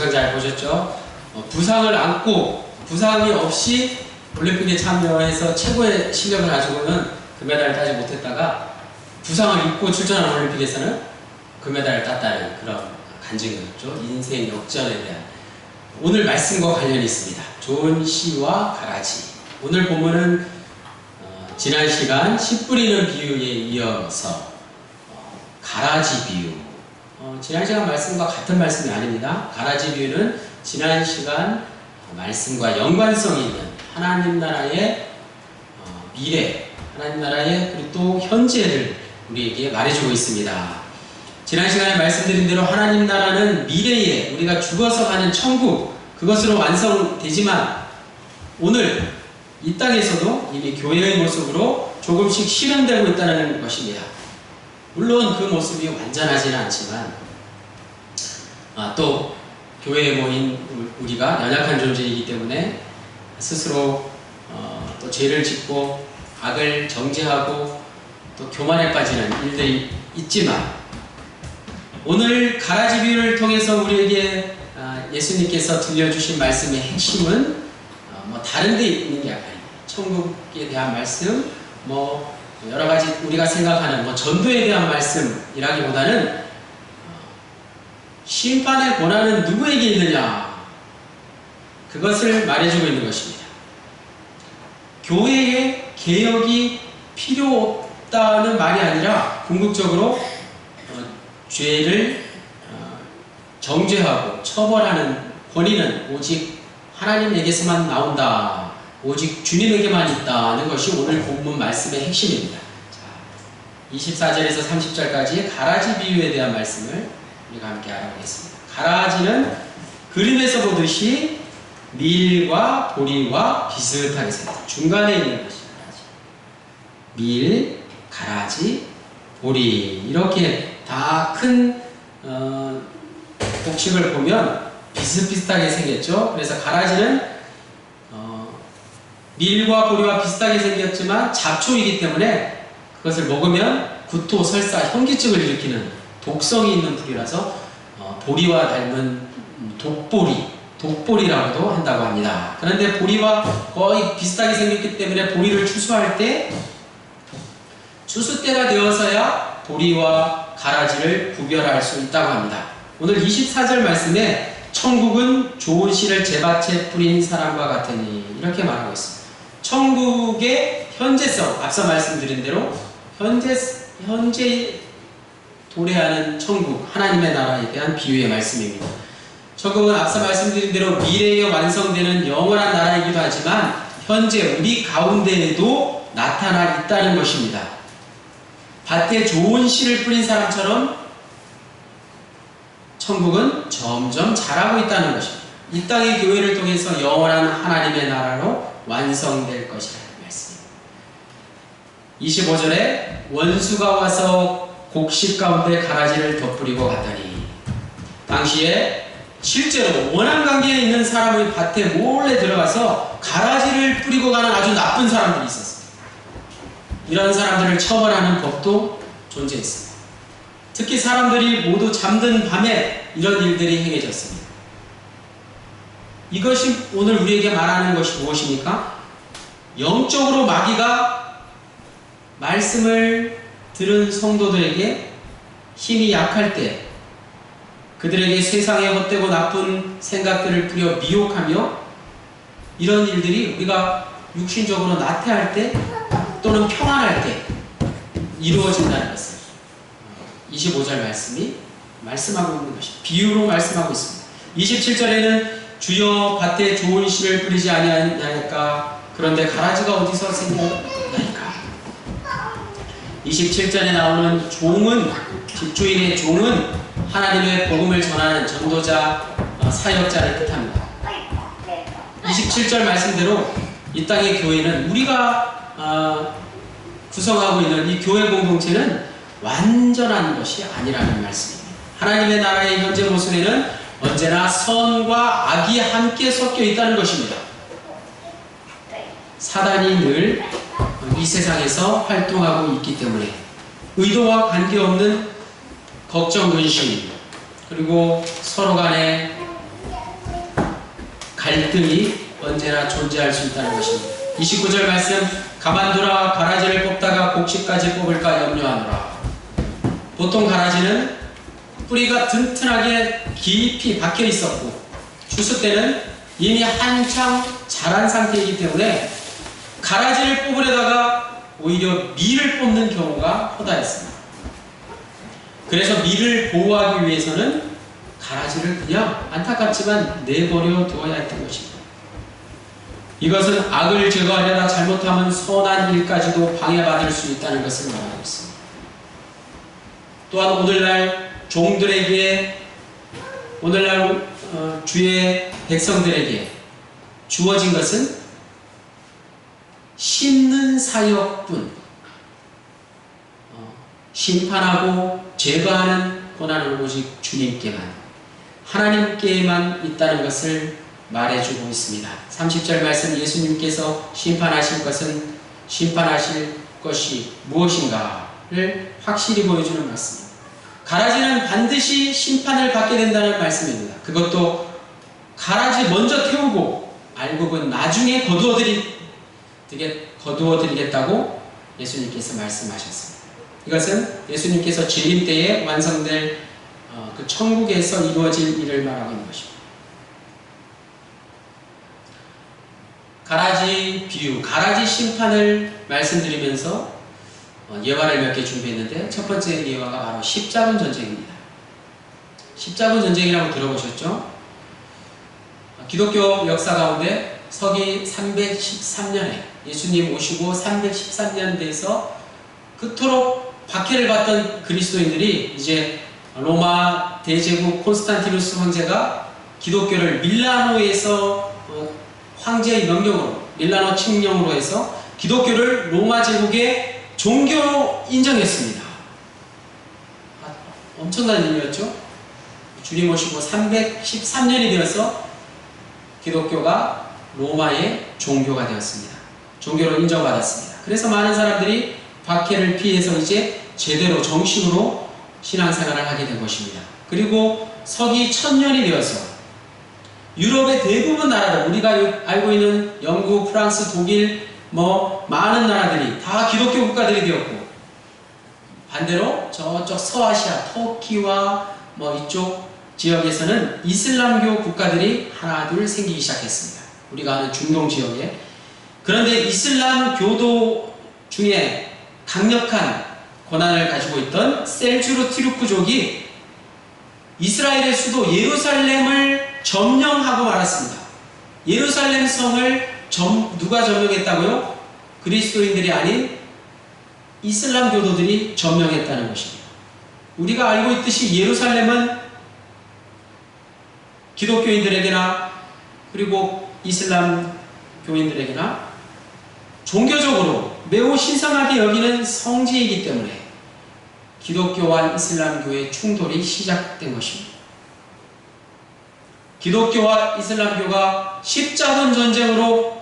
영상 잘 보셨죠? 어, 부상을 안고 부상이 없이 올림픽에 참여해서 최고의 실력을 가지고는 금메달을 따지 못했다가 부상을 입고 출전한 올림픽에서는 금메달을 땄다는 그런 간증이었죠. 인생 역전에 대한 오늘 말씀과 관련이 있습니다. 좋은 시와 가라지. 오늘 본문은 어, 지난 시간 씨 뿌리는 비유에 이어서 어, 가라지 비유. 어, 지난 시간 말씀과 같은 말씀이 아닙니다. 가라지 비유는 지난 시간 말씀과 연관성이 있는 하나님 나라의 어, 미래, 하나님 나라의 그리고 또 현재를 우리에게 말해주고 있습니다. 지난 시간에 말씀드린 대로 하나님 나라는 미래에 우리가 죽어서 가는 천국 그것으로 완성되지만 오늘 이 땅에서도 이미 교회의 모습으로 조금씩 실현되고 있다는 것입니다. 물론 그 모습이 완전하지는 않지만 아, 또 교회에 모인 우리가 연약한 존재이기 때문에 스스로 어, 또 죄를 짓고 악을 정죄하고 또 교만에 빠지는 일들이 있지만 오늘 가라지 비유를 통해서 우리에게 아, 예수님께서 들려주신 말씀의 핵심은 어, 뭐 다른 데 있는 게 아니에요. 천국에 대한 말씀, 뭐 여러 가지 우리가 생각하는 뭐 전도에 대한 말씀이라기보다는 어, 심판의 권한은 누구에게 있느냐 그것을 말해주고 있는 것입니다. 교회의 개혁이 필요 없다는 말이 아니라 궁극적으로 어, 죄를 어, 정죄하고 처벌하는 권위는 오직 하나님에게서만 나온다. 오직 주님에게만 있다는 것이 오늘 본문 말씀의 핵심입니다. 자, 24절에서 30절까지 가라지 비유에 대한 말씀을 우리가 함께 알아보겠습니다. 가라지는 그림에서 보듯이 밀과 보리와 비슷하게 생겼다. 중간에 있는 것이 가라지. 밀, 가라지, 보리 이렇게 다큰 어, 복식을 보면 비슷비슷하게 생겼죠. 그래서 가라지는 어, 밀과 보리와 비슷하게 생겼지만 잡초이기 때문에 그것을 먹으면 구토, 설사, 현기증을 일으키는 독성이 있는 풀이라서 어, 보리와 닮은 음, 독보리, 독보리라고도 한다고 합니다. 그런데 보리와 거의 비슷하게 생겼기 때문에 보리를 추수할 때 추수 때가 되어서야 보리와 가라지를 구별할 수 있다고 합니다. 오늘 24절 말씀에 천국은 좋은 씨를 제밭에 뿌린 사람과 같으니 이렇게 말하고 있습니다. 천국의 현재성, 앞서 말씀드린 대로 현재 현재 도래하는 천국, 하나님의 나라에 대한 비유의 말씀입니다. 천국은 앞서 말씀드린 대로 미래에 완성되는 영원한 나라이기도 하지만 현재 우리 가운데에도 나타나 있다는 것입니다. 밭에 좋은 씨를 뿌린 사람처럼 천국은 점점 자라고 있다는 것입니다. 이 땅의 교회를 통해서 영원한 하나님의 나라로 완성될 것이라는 말씀입니다. 25절에 원수가 와서 곡식 가운데 가라지를 덧뿌리고 갔더니 당시에 실제로 원한 관계에 있는 사람의 밭에 몰래 들어가서 가라지를 뿌리고 가는 아주 나쁜 사람들이 있었어요. 이런 사람들을 처벌하는 법도 존재했습니다. 특히 사람들이 모두 잠든 밤에 이런 일들이 행해졌습니다. 이것이 오늘 우리에게 말하는 것이 무엇입니까? 영적으로 마귀가 말씀을 들은 성도들에게 힘이 약할 때 그들에게 세상의 헛되고 나쁜 생각들을 뿌려 미혹하며 이런 일들이 우리가 육신적으로 나태할 때 또는 평안할 때 이루어진다는 것을 25절 말씀이 말씀하고 있는 것이 비유로 말씀하고 있습니다. 27절에는 주여 밭에 좋은 씨를 뿌리지 아니하니까 그런데 가라지가 어디서 생겼나이까 27절에 나오는 종은 집주인의 종은 하나님의 복음을 전하는 전도자 어, 사역자를 뜻합니다. 27절 말씀대로 이 땅의 교회는 우리가 어, 구성하고 있는 이 교회 공동체는 완전한 것이 아니라는 말씀입니다. 하나님의 나라의 현재 모습에는 언제나 선과 악이 함께 섞여 있다는 것입니다. 사단이 늘 이 세상에서 활동하고 있기 때문에 의도와 관계없는 걱정, 근심 그리고 서로 간에 갈등이 언제나 존재할 수 있다는 것입니다. 29절 말씀 가만두라 가라지를 뽑다가 곡식까지 뽑을까 염려하노라 보통 가라지는 뿌리가 튼튼하게 깊이 박혀 있었고 추수 때는 이미 한창 자란 상태이기 때문에 가라지를 뽑으려다가 오히려 밀을 뽑는 경우가 허다했습니다. 그래서 밀을 보호하기 위해서는 가라지를 그냥 안타깝지만 내버려 두어야 했던 것입니다. 이것은 악을 제거하려다 잘못하면 선한 일까지도 방해받을 수 있다는 것을 말하고 있습니다. 또한 오늘날 종들에게 오늘날 어, 주의 백성들에게 주어진 것은 심는 사역뿐 어, 심판하고 제거하는 권한은 오직 주님께만 하나님께만 있다는 것을 말해주고 있습니다. 30절 말씀 예수님께서 심판하실 것은 심판하실 것이 무엇인가를 확실히 보여주는 말씀입니다. 가라지는 반드시 심판을 받게 된다는 말씀입니다. 그것도 가라지 먼저 태우고 알곡은 나중에 거두어드리, 거두어드리겠다고 예수님께서 말씀하셨습니다. 이것은 예수님께서 재림 때에 완성될 어, 그 천국에서 이루어질 일을 말하고 있는 것입니다. 가라지 비유, 가라지 심판을 말씀드리면서 어, 예화를 몇 개 준비했는데 첫 번째 예화가 바로 십자군 전쟁입니다. 십자군 전쟁이라고 들어보셨죠? 어, 기독교 역사 가운데 서기 313년에 예수님 오시고 313년 돼서 그토록 박해를 받던 그리스도인들이 이제 로마 대제국 콘스탄티누스 황제가 기독교를 밀라노에서 어, 황제의 명령으로 밀라노 칙령으로 해서 기독교를 로마 제국의 종교로 인정했습니다. 아, 엄청난 일이었죠. 주님 오시고 313년이 되어서 기독교가 로마의 종교가 되었습니다. 종교로 인정받았습니다. 그래서 많은 사람들이 박해를 피해서 이제 제대로 정식으로 신앙생활을 하게 된 것입니다. 그리고 서기 천년이 되어서 유럽의 대부분 나라들, 우리가 알고 있는 영국, 프랑스, 독일, 뭐 많은 나라들이 다 기독교 국가들이 되었고 반대로 저쪽 서아시아, 터키와 뭐 이쪽 지역에서는 이슬람교 국가들이 하나 둘 생기기 시작했습니다. 우리가 아는 중동 지역에 그런데 이슬람 교도 중에 강력한 권한을 가지고 있던 셀주르 티루크족이 이스라엘의 수도 예루살렘을 점령하고 말았습니다. 예루살렘 성을 점, 누가 점령했다고요? 그리스도인들이 아닌 이슬람 교도들이 점령했다는 것입니다. 우리가 알고 있듯이 예루살렘은 기독교인들에게나 그리고 이슬람 교인들에게나 종교적으로 매우 신성하게 여기는 성지이기 때문에 기독교와 이슬람교의 충돌이 시작된 것입니다. 기독교와 이슬람교가 십자군 전쟁으로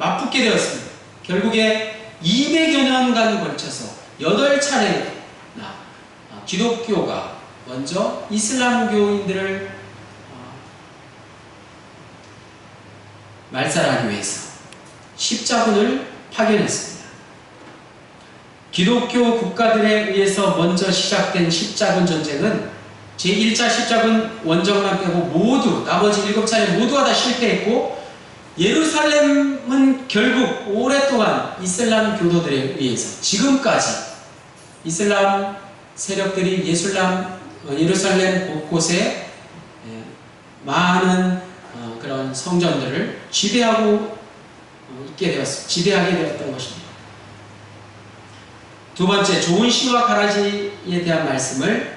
맞붙게 되었습니다. 결국에 200여 년간 걸쳐서 8차례나 기독교가 먼저 이슬람교인들을 어, 말살하기 위해서 십자군을 파견했습니다. 기독교 국가들에 의해서 먼저 시작된 십자군 전쟁은 제1차 십자군 원정만 빼고 모두 나머지 7차례 모두가 다 실패했고 예루살렘은 결국 오랫동안 이슬람 교도들에 의해서 지금까지 이슬람 세력들이 예술람 어, 예루살렘 곳곳에 예, 많은 어, 그런 성전들을 지배하고 어, 있게 되었 지배하게 되었던 것입니다. 두 번째 좋은 시와 가라지에 대한 말씀을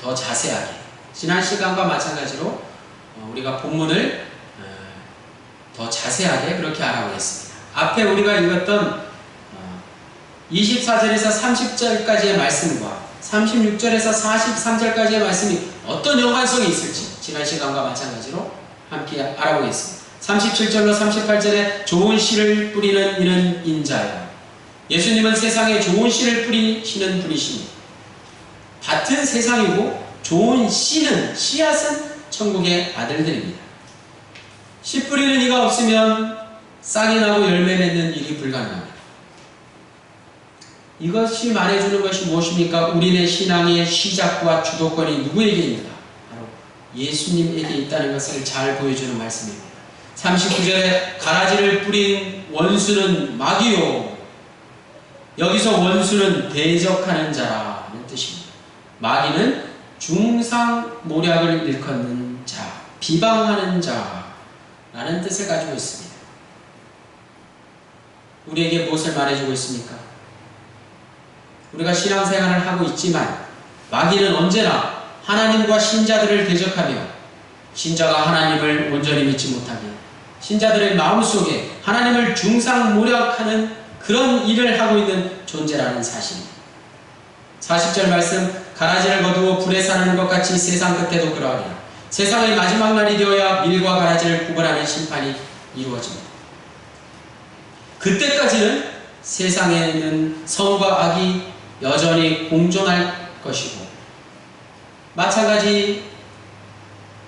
더 자세하게 지난 시간과 마찬가지로 우리가 본문을 더 자세하게 그렇게 알아보겠습니다. 앞에 우리가 읽었던 24절에서 30절까지의 말씀과 36절에서 43절까지의 말씀이 어떤 연관성이 있을지 지난 시간과 마찬가지로 함께 알아보겠습니다. 37절로 38절에 좋은 씨를 뿌리는 이는 인자요. 예수님은 세상에 좋은 씨를 뿌리시는 분이십니다. 밭은 세상이고 좋은 씨는 씨앗은 천국의 아들들입니다. 씨 뿌리는 이가 없으면 싹이 나고 열매 맺는 일이 불가능합니다. 이것이 말해주는 것이 무엇입니까? 우리네 신앙의 시작과 주도권이 누구에게입니까? 바로 예수님에게 있다는 것을 잘 보여주는 말씀입니다. 39절에 가라지를 뿌린 원수는 마귀요. 여기서 원수는 대적하는 자라는 뜻입니다. 마귀는 중상 모략을 일컫는 자, 비방하는 자 라는 뜻을 가지고 있습니다. 우리에게 무엇을 말해주고 있습니까? 우리가 신앙생활을 하고 있지만 마귀는 언제나 하나님과 신자들을 대적하며 신자가 하나님을 온전히 믿지 못하게 신자들의 마음속에 하나님을 중상모략하는 그런 일을 하고 있는 존재라는 사실입니다. 40절 말씀 가라지를 거두어 불에 사는 것 같이 세상 끝에도 그러하리라. 세상의 마지막 날이 되어야 밀과 가라지를 구분하는 심판이 이루어집니다. 그때까지는 세상에는 성과 악이 여전히 공존할 것이고 마찬가지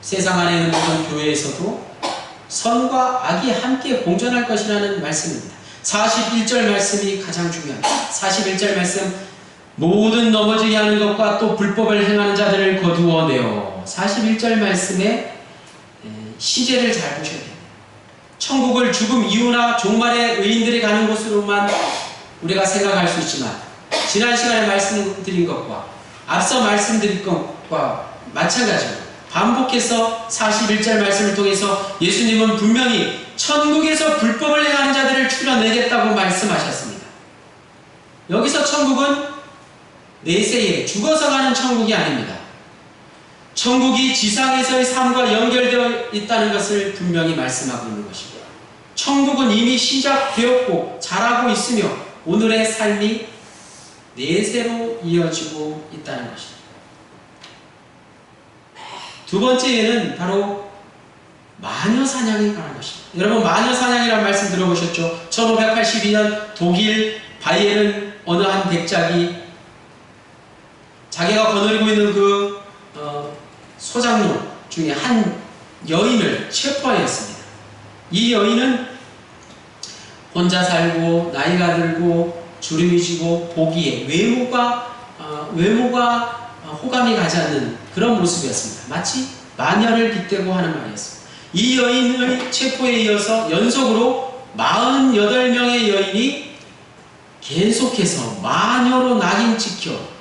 세상 안에 있는 모든 교회에서도 선과 악이 함께 공존할 것이라는 말씀입니다. 41절 말씀이 가장 중요합니다. 41절 말씀 모든 넘어지게 하는 것과 또 불법을 행하는 자들을 거두어내어 41절 말씀에 시제를 잘 보셔야 됩니다. 천국을 죽음 이후나 종말의 의인들이 가는 곳으로만 우리가 생각할 수 있지만 지난 시간에 말씀드린 것과 앞서 말씀드린 것과 마찬가지로 반복해서 41절 말씀을 통해서 예수님은 분명히 천국에서 불법을 행하는 자들을 추려내겠다고 말씀하셨습니다. 여기서 천국은 내세에 죽어서 가는 천국이 아닙니다. 천국이 지상에서의 삶과 연결되어 있다는 것을 분명히 말씀하고 있는 것이고 천국은 이미 시작되었고 자라고 있으며 오늘의 삶이 내세로 이어지고 있다는 것입니다. 두 번째에는 바로 마녀 사냥에 관한 것입니다. 여러분 마녀 사냥이라는 말씀 들어보셨죠? 1582년 독일 바이에른 어느 한 백작이 자기가 거느리고 있는 그 어, 소장로 중에 한 여인을 체포하였습니다. 이 여인은 혼자 살고 나이가 들고 주름이 지고 보기에 외모가 어, 외모가 호감이 가지 않는 그런 모습이었습니다. 마치 마녀를 빗대고 하는 말이었습니다. 이 여인의 체포에 이어서 연속으로 48명의 여인이 계속해서 마녀로 낙인 찍혀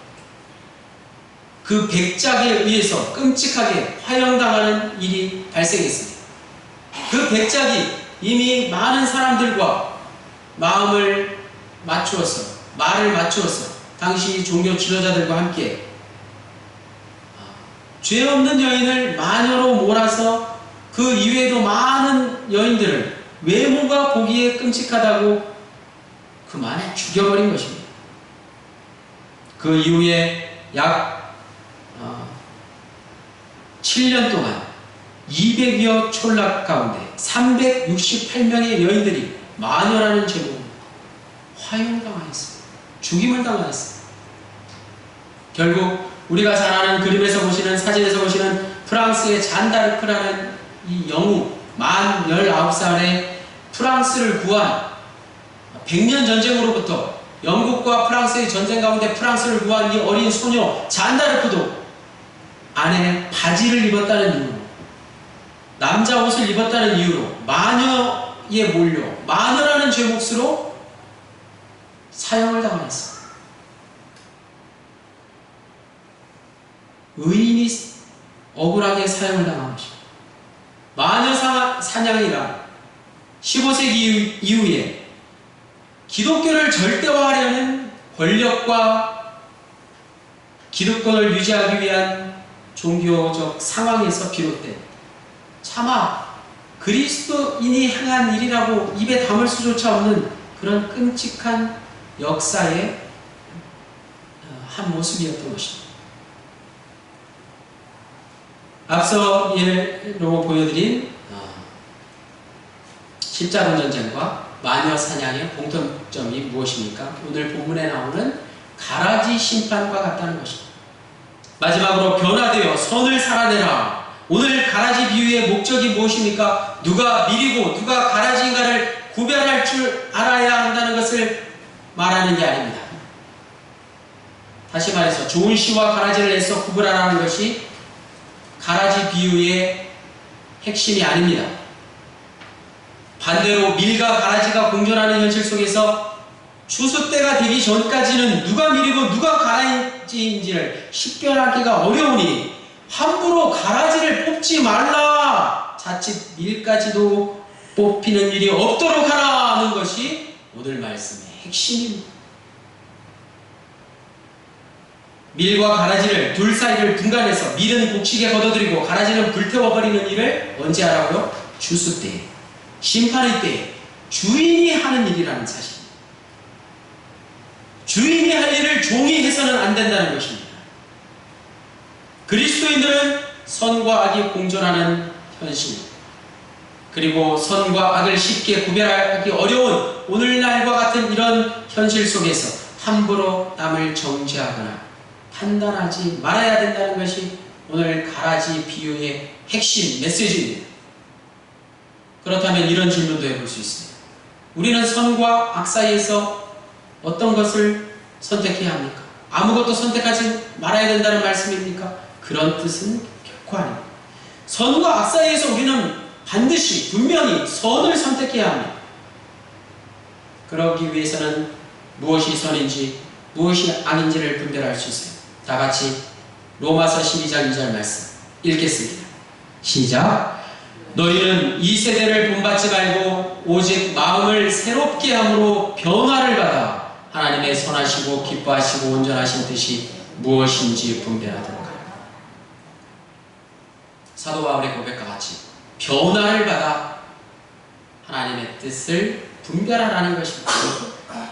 그 백작에 의해서 끔찍하게 화형당하는 일이 발생했습니다. 그 백작이 이미 많은 사람들과 마음을 맞추었어, 말을 맞추었어. 당시 종교 지도자들과 함께 죄 없는 여인을 마녀로 몰아서 그 이외에도 많은 여인들을 외모가 보기에 끔찍하다고 그만 죽여버린 것입니다. 그 이후에 약 7년 동안 200여 촌락 가운데 368명의 여인들이 마녀라는 제목으로 화형당하였습니다. 죽임을 당하였습니다. 결국 우리가 잘 아는 그림에서 보시는 사진에서 보시는 프랑스의 잔다르크라는 이 영웅 만 19살의 프랑스를 구한 100년 전쟁으로부터 영국과 프랑스의 전쟁 가운데 프랑스를 구한 이 어린 소녀 잔다르크도 안에 바지를 입었다는 이유로 남자 옷을 입었다는 이유로 마녀에 몰려 마녀라는 죄목으로 사형을 당했습니다. 의인이 억울하게 사형을 당한 것입니다. 마녀 사냥이라 15세기 이후에 기독교를 절대화하려는 권력과 기득권을 유지하기 위한 종교적 상황에서 비롯된 차마 그리스도인이 행한 일이라고 입에 담을 수조차 없는 그런 끔찍한 역사의 한 모습이었던 것입니다. 앞서 예로 보여드린 십자군 전쟁과 마녀 사냥의 공통점이 무엇입니까? 오늘 본문에 나오는 가라지 심판과 같다는 것입니다. 마지막으로 변화되어 선을 살아내라 오늘 가라지 비유의 목적이 무엇입니까? 누가 밀이고 누가 가라지인가를 구별할 줄 알아야 한다는 것을 말하는 게 아닙니다. 다시 말해서 좋은 씨와 가라지를 내서 구분하라는 것이 가라지 비유의 핵심이 아닙니다. 반대로 밀과 가라지가 공존하는 현실 속에서 추수 때가 되기 전까지는 누가 밀이고 누가 가라지인지를 식별하기가 어려우니 함부로 가라지를 뽑지 말라. 자칫 밀까지도 뽑히는 일이 없도록 하라는 것이 오늘 말씀의 핵심입니다. 밀과 가라지를 둘 사이를 분간해서 밀은 곡식에 걷어들이고 가라지는 불태워버리는 일을 언제 하라고요? 주수 때, 심판의 때 주인이 하는 일이라는 사실입니다. 주인이 할 일을 종이 해서는 안 된다는 것입니다. 그리스도인들은 선과 악이 공존하는 현실, 그리고 선과 악을 쉽게 구별하기 어려운 오늘날과 같은 이런 현실 속에서 함부로 남을 정죄하거나 판단하지 말아야 된다는 것이 오늘 가라지 비유의 핵심 메시지입니다. 그렇다면 이런 질문도 해볼 수 있습니다. 우리는 선과 악 사이에서 어떤 것을 선택해야 합니까? 아무것도 선택하지 말아야 된다는 말씀입니까? 그런 뜻은 결코 아닙니다. 선과 악 사이에서 우리는 반드시 분명히 선을 선택해야 합니다. 그러기 위해서는 무엇이 선인지 무엇이 악인지를 분별할 수 있어요. 다 같이 로마서 12장 2절 말씀 읽겠습니다. 시작. 너희는 이 세대를 본받지 말고 오직 마음을 새롭게 함으로 변화를 받아 하나님의 선하시고 기뻐하시고 온전하신 뜻이 무엇인지 하라. 사도 바울의 고백과 같이 변화를 받아 하나님의 뜻을 분별하라는 것입니다.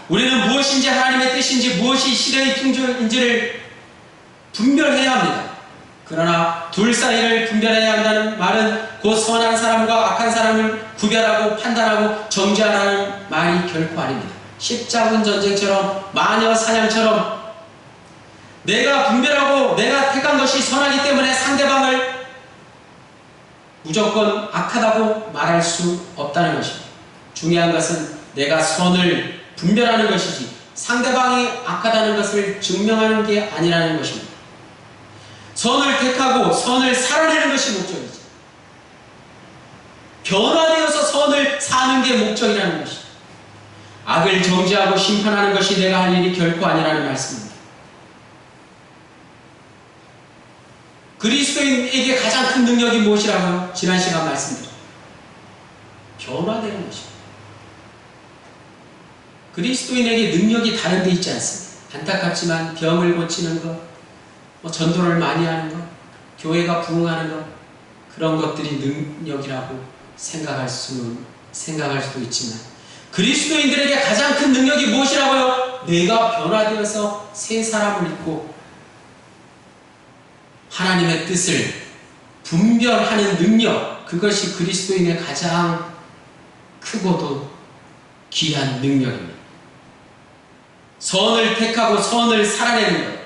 우리는 무엇인지 하나님의 뜻인지 무엇이 시대의 풍조인지를 분별해야 합니다. 그러나 둘 사이를 분별해야 한다는 말은 곧 선한 사람과 악한 사람을 구별하고 판단하고 정죄하라는 말이 결코 아닙니다. 십자군 전쟁처럼 마녀 사냥처럼 내가 분별하고 내가 택한 것이 선하기 때문에 상대방을 무조건 악하다고 말할 수 없다는 것입니다. 중요한 것은 내가 선을 분별하는 것이지 상대방이 악하다는 것을 증명하는 게 아니라는 것입니다. 선을 택하고 선을 살아내는 것이 목적이지. 변화되어서 선을 사는 게 목적이라는 것입니다. 악을 정죄하고 심판하는 것이 내가 할 일이 결코 아니라는 말씀입니다. 그리스도인에게 가장 큰 능력이 무엇이라고요? 지난 시간 말씀드렸죠. 변화되는 것입니다. 그리스도인에게 능력이 다른 데 있지 않습니다. 안타깝지만 병을 고치는 것, 뭐 전도를 많이 하는 것, 교회가 부흥하는 것, 그런 것들이 능력이라고 생각할 수는, 생각할 수도 있지만, 그리스도인들에게 가장 큰 능력이 무엇이라고요? 내가 변화되어서 새 사람을 입고 하나님의 뜻을 분별하는 능력, 그것이 그리스도인의 가장 크고도 귀한 능력입니다. 선을 택하고 선을 살아내는 것,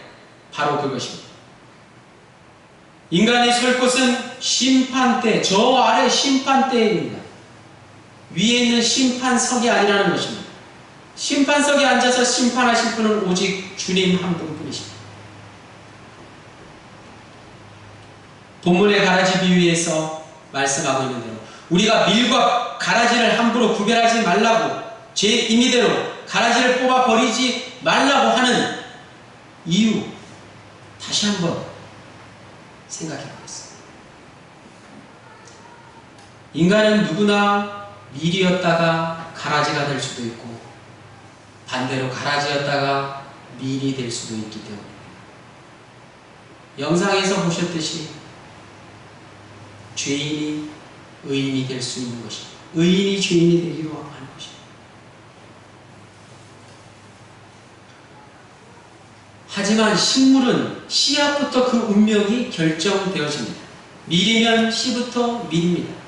바로 그것입니다. 인간이 설 곳은 심판대, 저 아래 심판대입니다. 위에 있는 심판석이 아니라는 것입니다. 심판석에 앉아서 심판하실 분은 오직 주님 한 분뿐이십니다. 본문의 가라지 비유에서 말씀하고 있는 대로 우리가 밀과 가라지를 함부로 구별하지 말라고 제 임의대로 가라지를 뽑아 버리지 말라고 하는 이유 다시 한번 생각해 보겠습니다. 인간은 누구나 밀이었다가 가라지가 될 수도 있고 반대로 가라지였다가 밀이 될 수도 있기 때문에 영상에서 보셨듯이 죄인이 의인이 될 수 있는 것입니다. 의인이 죄인이 되기로 하는 것입니다. 하지만 식물은 씨앗부터 그 운명이 결정되어집니다. 밀이면 씨부터 밀입니다.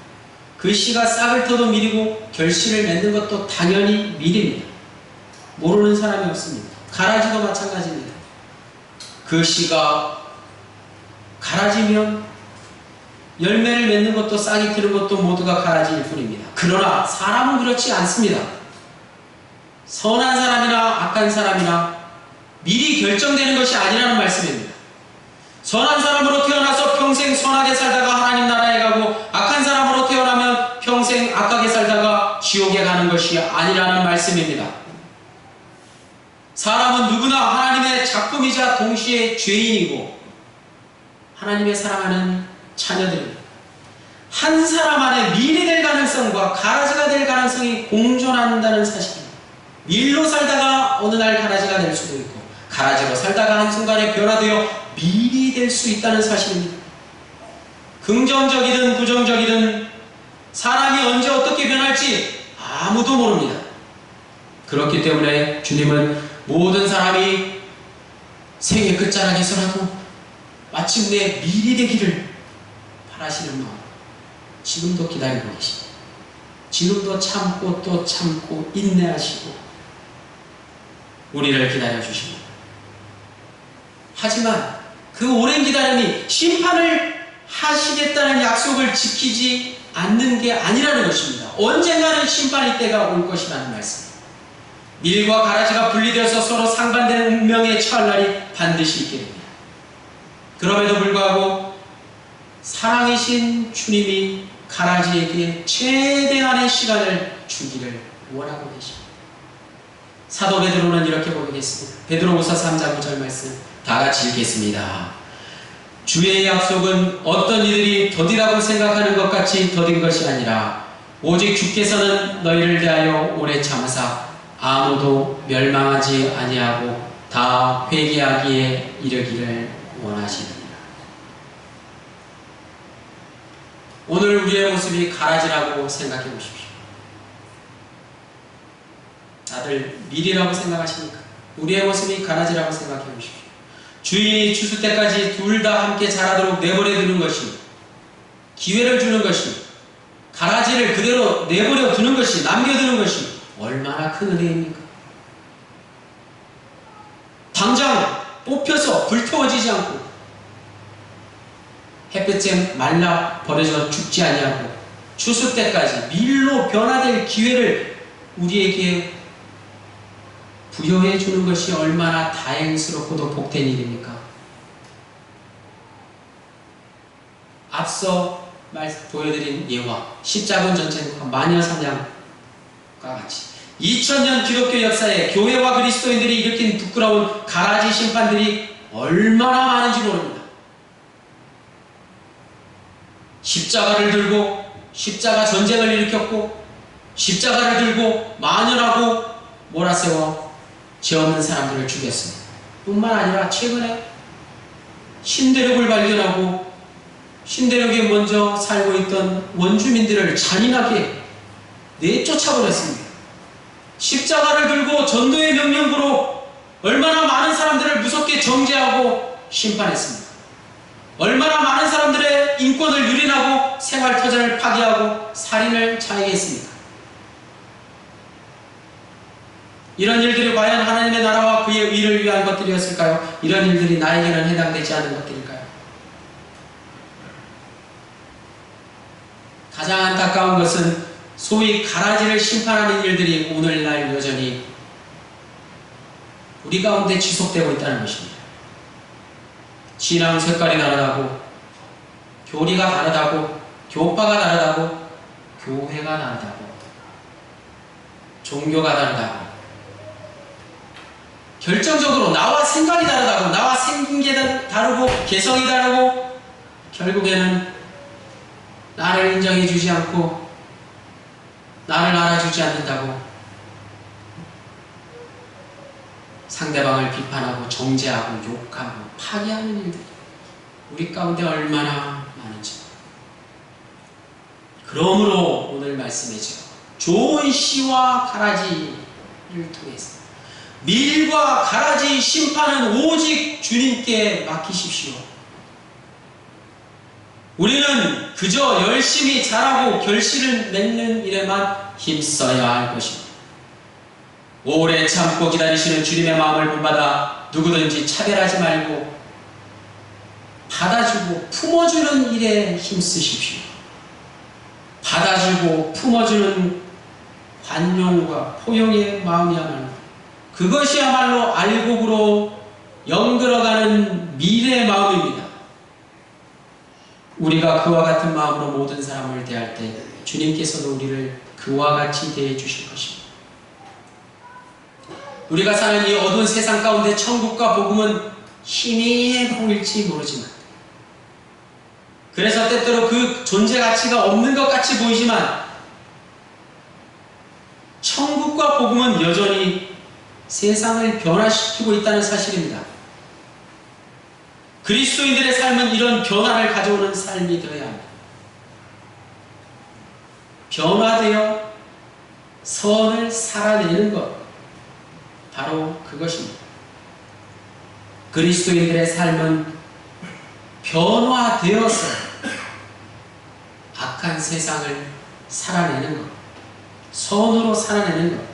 그 씨가 싹을 터도 밀이고 결실을 맺는 것도 당연히 밀입니다. 모르는 사람이 없습니다. 가라지도 마찬가지입니다. 그 씨가 가라지면 열매를 맺는 것도 싹이 트는 것도 모두가 가라지일 뿐입니다. 그러나 사람은 그렇지 않습니다. 선한 사람이나 악한 사람이나 미리 결정되는 것이 아니라는 말씀입니다. 선한 사람으로 태어나서 평생 선하게 살다가 하나님 나라에 가고 악한 사람으로 태어나면 평생 악하게 살다가 지옥에 가는 것이 아니라는 말씀입니다. 사람은 누구나 하나님의 작품이자 동시에 죄인이고 하나님의 사랑하는 자녀들입니다. 한 사람 안에 밀이 될 가능성과 가라지가 될 가능성이 공존한다는 사실입니다. 밀로 살다가 어느 날 가라지가 될 수도 있고 가라지로 살다가 한순간에 변화되어 밀이 될 수 있다는 사실입니다. 긍정적이든 부정적이든 사람이 언제 어떻게 변할지 아무도 모릅니다. 그렇기 때문에 주님은 모든 사람이 생의 끝자락에서라도 마침내 밀이 되기를 바라시는 마음 지금도 기다리고 계십니다. 지금도 참고 또 참고 인내하시고 우리를 기다려 주십니다. 하지만 그 오랜 기다림이 심판을 하시겠다는 약속을 지키지 않는 게 아니라는 것입니다. 언젠가는 심판의 때가 올 것이라는 말씀. 밀과 가라지가 분리되어서 서로 상반되는 운명에 처할 날이 반드시 있게 됩니다. 그럼에도 불구하고 사랑이신 주님이 가라지에게 최대한의 시간을 주기를 원하고 계십니다. 사도 베드로는 이렇게 보겠습니다. 베드로후서 3장 9절 말씀 다 같이 읽겠습니다. 주의 약속은 어떤 이들이 더디다고 생각하는 것 같이 더딘 것이 아니라 오직 주께서는 너희를 대하여 오래 참으사 아무도 멸망하지 아니하고 다 회개하기에 이르기를 원하시느니라. 오늘 우리의 모습이 가라지라고 생각해 보십시오. 다들 밀이라고 생각하십니까? 우리의 모습이 가라지라고 생각해 보십시오. 주인이 추수 때까지 둘 다 함께 자라도록 내버려 두는 것이 기회를 주는 것이 가라지를 그대로 내버려 두는 것이 남겨두는 것이 얼마나 큰 은혜입니까? 당장 뽑혀서 불태워지지 않고 햇볕에 말라 버려져 죽지 아니하고 추수 때까지 밀로 변화될 기회를 우리에게 부여해 주는 것이 얼마나 다행스럽고도 복된 일입니까? 앞서 말 보여드린 예화 십자군 전쟁과 마녀 사냥과 같이 2000년 기독교 역사에 교회와 그리스도인들이 일으킨 부끄러운 가라지 심판들이 얼마나 많은지 모릅니다. 십자가를 들고 십자가 전쟁을 일으켰고 십자가를 들고 만연하고 몰아세워 죄 없는 사람들을 죽였습니다. 뿐만 아니라 최근에 신대륙을 발견하고 신대륙에 먼저 살고 있던 원주민들을 잔인하게 내쫓아버렸습니다. 십자가를 들고 전도의 명령으로 얼마나 많은 사람들을 무섭게 정죄하고 심판했습니다. 얼마나 많은 사람들의 인권을 유린하고 생활터전을 파괴하고 살인을 자행했습니까? 이런 일들이 과연 하나님의 나라와 그의 의를 위한 것들이었을까요? 이런 일들이 나에게는 해당되지 않은 것들일까요? 가장 안타까운 것은 소위 가라지를 심판하는 일들이 오늘날 여전히 우리 가운데 지속되고 있다는 것입니다. 신앙 색깔이 다르다고, 교리가 다르다고, 교파가 다르다고, 교회가 다르다고, 종교가 다르다고, 결정적으로 나와 생각이 다르다고, 나와 생긴 게 다르고, 개성이 다르고, 결국에는 나를 인정해 주지 않고, 나를 알아주지 않는다고, 상대방을 비판하고, 정죄하고, 욕하고, 파괴하는 일들이 우리 가운데 얼마나 많은지. 그러므로 오늘 말씀이죠. 좋은 씨와 가라지를 통해서 밀과 가라지 심판은 오직 주님께 맡기십시오. 우리는 그저 열심히 자라고 결실을 맺는 일에만 힘써야 할 것입니다. 오래 참고 기다리시는 주님의 마음을 본받아 누구든지 차별하지 말고 받아주고 품어주는 일에 힘쓰십시오. 받아주고 품어주는 관용과 포용의 마음이야말로 그것이야말로 알곡으로 영들어가는 미래의 마음입니다. 우리가 그와 같은 마음으로 모든 사람을 대할 때 주님께서도 우리를 그와 같이 대해 주실 것입니다. 우리가 사는 이 어두운 세상 가운데 천국과 복음은 희미해 보일지 모르지만 그래서 때때로 그 존재 가치가 없는 것 같이 보이지만 천국과 복음은 여전히 세상을 변화시키고 있다는 사실입니다. 그리스도인들의 삶은 이런 변화를 가져오는 삶이 되어야 합니다. 변화되어 선을 살아내는 것, 바로 그것입니다. 그리스도인들의 삶은 변화되어서 악한 세상을 살아내는 것, 선으로 살아내는 것,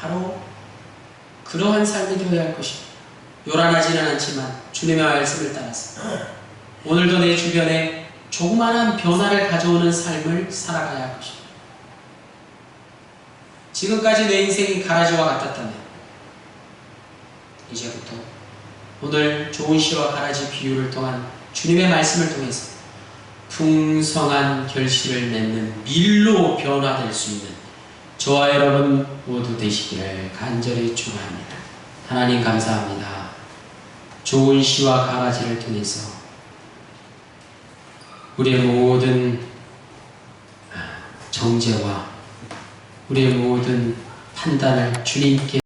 바로 그러한 삶이 되어야 할 것입니다. 요란하지는 않지만 주님의 말씀을 따라서 오늘도 내 주변에 조그마한 변화를 가져오는 삶을 살아가야 할 것입니다. 지금까지 내 인생이 가라지와 같았다면 이제부터 오늘 좋은 시와 가라지 비유를 통한 주님의 말씀을 통해서 풍성한 결실을 맺는 밀로 변화될 수 있는 저와 여러분 모두 되시기를 간절히 축원합니다. 하나님 감사합니다. 좋은 시와 가라지를 통해서 우리의 모든 정죄와 우리의 모든 판단을 주님께